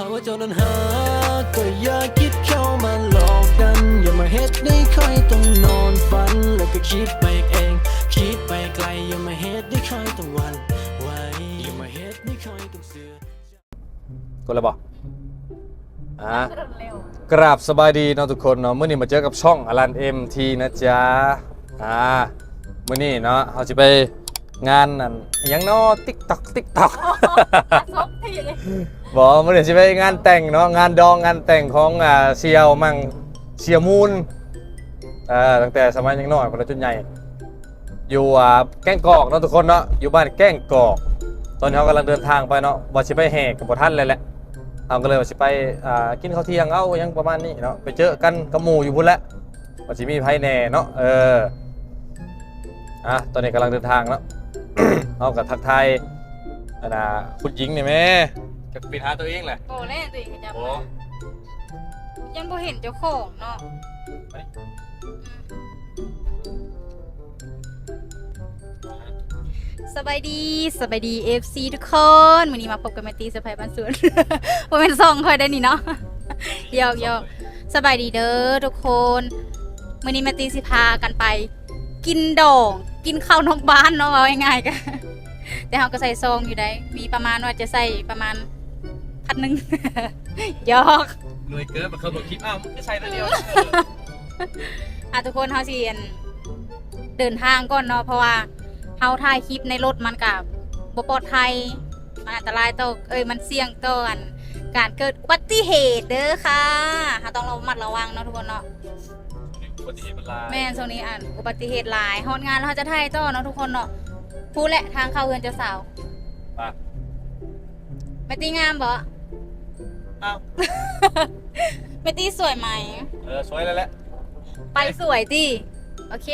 หาว่าเจ้านั้นหา ก็อย่าคิดเข้ามาหลอกกัน อย่ามาเฮ็ดให้ค่อยต้องนอนฝัน แล้วก็คิดไปเอง คิดไปไกล อย่ามาเฮ็ดให้ค่อยต้องวันไหวอย่ามาเฮ็ดให้ค่อยต้องเสือ กดแล้วบอกอะกราบสบายดีเนาะทุกคนเนาะเมื่อนี้มาเจอกับช่องอลันเอ็มทีนะจ๊ะอ่าเมื่อนี้เนาะเราจะไป งานนั่นอหยังเนาะติ๊กตอกติ๊กตอกซบทีเลยบอกเมื่อนี้จะไปงานแต่งเนาะงานดองงานแต่งของอ่าเซียวมั่งเซียมูนอ่าตั้งแต่สมัยยังน้อยคนละจนใหญ่ อยู่อ่าแก้งกอกเนาะทุกคนเนาะอยู่บ้านแก้งกอก ตอนนี้เขากำลังเดินทางไปเนาะว่าสิไปแห่กับบท่านเลยแหละเอาก็เลยว่าสิไปอ่ากินข้าวเที่ยงเอ้ายังประมาณนี้เนาะไปเจอกันกับหมู่อยู่พุ่นแหละว่าสิมีไผแหน่เนาะเอออะตอนนี้กำลังเดินทางเนาะ เอากับทักทายอันน่ะคุณหญิงนี่แม่จะปิดหาตัวเองแหละโอ้เล่นตัวเองก็จำโอ้ ยังบ่เห็นเจ้าของเนาะไป สบายดีสบายดี FC ทุกคนวันนี้มาพบกับแมตตี้สะพายบ้านสวนบ่เป็นซองค่อยได้นี่เนาะ หยอกหยอก สบายดีเด้อทุกคนวันนี้แมตตี้สิพากันไป กินดอง กินข้าวนอกบ้านเนาะเอาง่ายๆกันแต่เราก็ใส่ซองอยู่ได้ มีประมาณว่าจะใส่ประมาณพันหนึ่งหยอกหน่วยเกิดมาเขาบอกคลิปอ้าวมึงจะใส่ตัวเดียวอะทุกคนเฮาสิอั่นเดินทางก่อนเนาะเพราะว่าเฮาถ่ายคลิปในรถมันกับบ่ปลอดภัยมันอันตรายต่อเอ้ยมันเสี่ยงต่อกันการเกิดอุบัติเหตุเด้อค่ะเฮาต้องระมัดระวังเนาะทุกคนเนาะ อุบัติเหตุมันลายแม่นช่วงนี้อ่านอุบัติเหตุหลายฮอดงานแล้วเฮาจะถ่ายต่อเนาะทุกคนเนาะพูดแหละทางเข้าเฮือนเจ้าสาวป่ะแม่ตีงามบ่อ้าวแม่ตีสวยไหม เออสวยแล้วแหละไปสวยติโอเค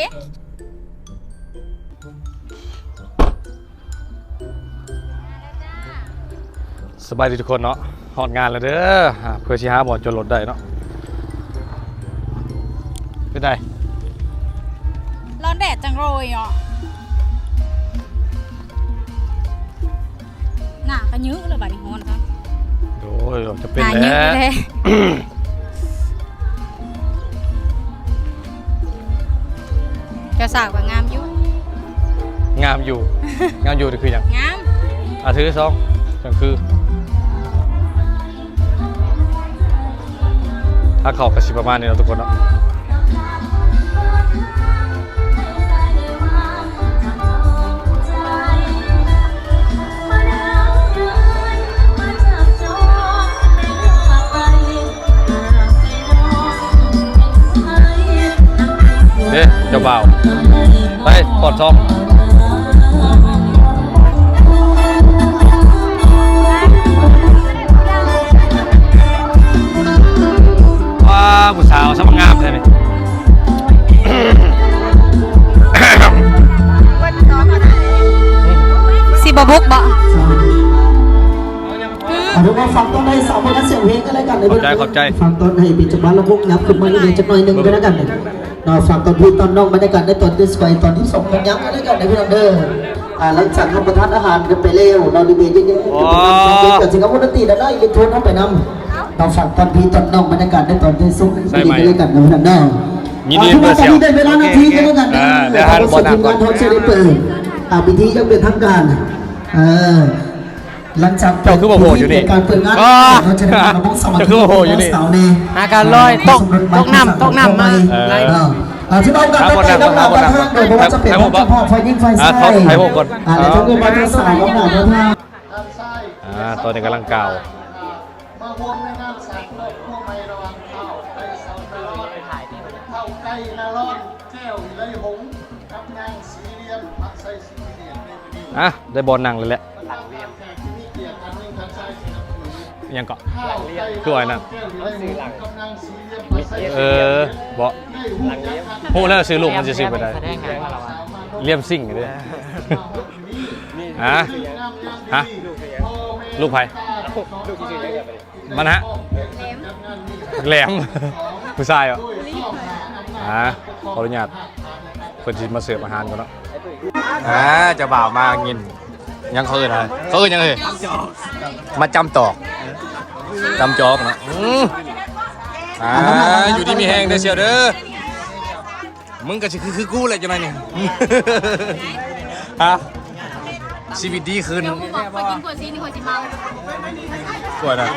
สบายดีทุกคนเนาะหอดงานแล้วเด้ออ่าเพื่อชี้หาบ่อนจนรถได้เนาะเป็น ไงร้อนแดดจังเลยอะหน้าก็ยื้อเลยบัดนี้ฮ้อนครับโอ้ยจะเป็นหาแล้ยืดวเลยเจ้าสาวก็งามอยู่งามอยู่ งามอยู่นี่คืออย่างงามอาถือซองจังคือถ้าเขากระชิประมาณนี้เนาะทุกคนเนาะ เด้เจ้าบ่าว ไปปลดซองว้าผู้สาวสมงามใช่ไหมสิบบุกบ่เอาเดี๋ยวมาฟังต้นให้สาวคนนั้นเสียงเพลงกันแล้วกันเลยขอบใจขอบใจ ฟังต้นให้เป็นจังหวะระบบยับขึ้นมาเรื่อยๆจักหน่อยหนึงก็แล้วกันเนาะฟังตอนพูดตอนน้องบรรยากาศในตอนที่สวยตอนที่สองกันยับก็แล้วกันในพี่น้องเด้ออ่าหลังจากรับประทานอาหารกันไปเร็วเราดีเบตเยอะๆเกิดสิ่งกับมุนตีแล้วได้อิเล็กโทรนเข้าไปนำเราฟังตอนพี่ตอนน้องบรรยากาศในตอนที่สุดดีกันแล้วกันในพี่น้องเด้อยินดีด้วยเสี่ยวได้เวลานาทีกันแล้วกันอ่าเดี๋ยวหันบอลหนักก่อนงานทอดเชลิเปิดอ่าพิธียังเป็นทางการเออ หลังจากเจ้าคือบ่โหอยู่นี่การเปิดงานอ๋อเราจะได้มาบอกสมัครเจ้าคือบ่โหอยู่นี่สาวนี่อาการลอยตกตกน้ำตกน้ำมาเออเอออ่าที่น้องกันครับได้ไปครัน้บองหนาครับประทางโดยเพราะว่าจะเป็นครับน้องเจ้าพ่อไฟยิ่งไฟอ่าใส่ทดไฟผมก่อนอ่าเดี๋ยวต้องเรียนมาที่สาวน้องหนาประทางอ่าตอนนี้กำลังกล่าวมาร่วมในงานสากโลกพวกไม่ระวังเข้าไปเสาตลอดเข้าใกล้นาร้อนแก้วเลยหงส์กับนางสีเหลี่ยมพักใส่สีเหลี่ยมในวันนี้อะได้บอลนั่งเลยแหละ ยังเกาะข้าวใกล้คืออะไรนั่นแก้วเลยหงส์กับนางสีเหลี่ยมพักใส่เออบอกได้หูยักษ์พูดแล้วซื้อลูกมันจะซื้อไปได้แสดงงานว่าเราอะเลี่ยมซิ่งอยู่ด้วยฮะฮะลูกไผ่มันฮะแหลมผู้ชายเหรออ่าขออนุญาตเพิ่นสิมาเสิร์ฟอาหารก่อนเนาะอ่าเจะบ่าวมากินยังเขาเอิ้นอะไรเขาเอิ้นยังเอ่ยมาจำตอก จำจอกเนาะอืมอ่าอยู่ที่มีแห้งเด้อเชียวเด้อมึงก็สิคือคือกูแหละจังไงนี่ฮะชีวิตดีขึ้นเดี๋ยวกูบอกคนกินขวดซีนี่ขวดซีเมาสวยนะ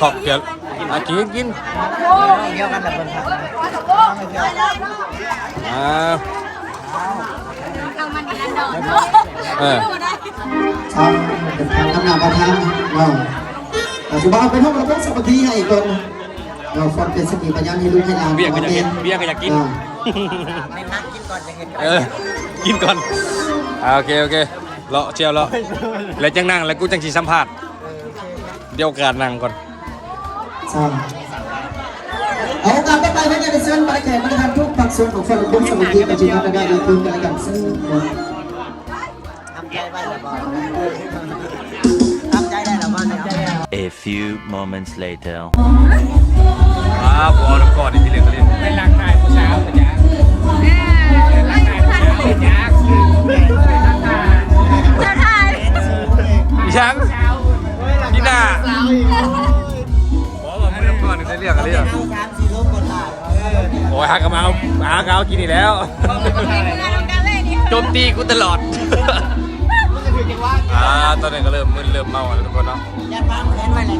ขอบเกียรติอะกินกินเดียวกันแหละเพิ่นครับอ่าเอามันกันนอนเออชอบ เป็นทางกำลังประทานเราแต่สุภาพเป็นห้องระบบสมาธิให้อีกคนเราฟังเป็นสติปัญญาให้ลูกให้หลานเบี้ยก็อยากกินเบี้ยก็อยากกินอ่าในพักกินก่อนจะเห็นเออกินก่อนโอเคโอเคเลาะเชียวเลาะแล้วจังนั่งแล้วกูจังสีสัมภาษณ์เดี๋ยวกาสนั่งก่อนใช่เอาโอกาสต่อไปให้การเชิญไปแขกมาทำทุกภาคส่วนของฟังระบบสมาธิปัจจุบันได้ในคืนกันกันซึ่ง ใจไว้แล้วบ่ทำใจได้แล้วบ่ทำใจได้แล้ว A few moments later. อ่าบอลก่อนที่เหลือก็เล่นไปล้างหน้าผู้สาวจ้ะล้างหน้าผู้สาวจ้ะจะทายยังพี่หน้าบอกว่าไม่ต้องก่อนในเรื่องอะไรอะสามสี่โลกคนละโอ้ยหากระเมาหากระเอากินอีกแล้ว โจมตีกูตลอด อ่าตอนนี้ก็เริ่มมึนเริ่มเมาแล้วทุกคนเนาะยันบ้านแขนไว้เลย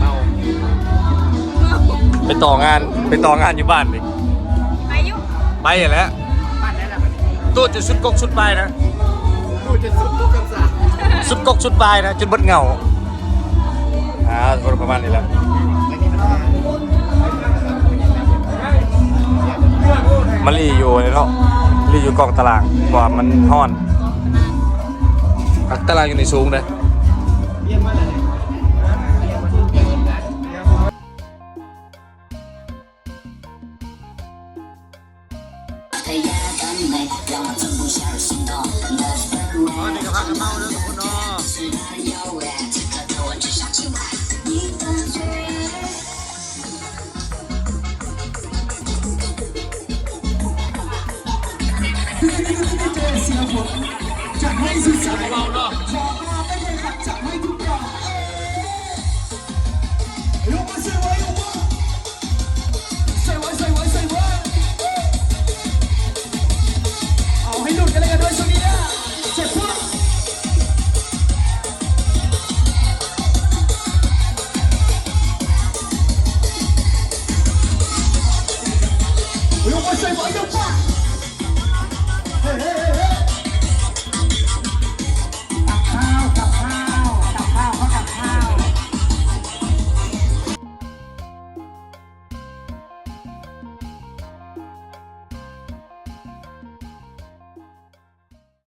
เมาไปต่องานไปต่องานอยู่บ้านดิไปยุไปอย่างแล้วบ้านไหนล่ะบัดนี้ตู้จะสุดกกสุดปลายนะกูจะสุดทุกคำสั่งสุดกกสุดปลายนะจนเบดเหงาอ่าทุกคนประมาณนี้แหละมันรีอยู่เลยเนาะ รีอยู่กองตารางกว่ามันห้อนตารางอยู่ในสูง จะให้สุดสายเราเนาะ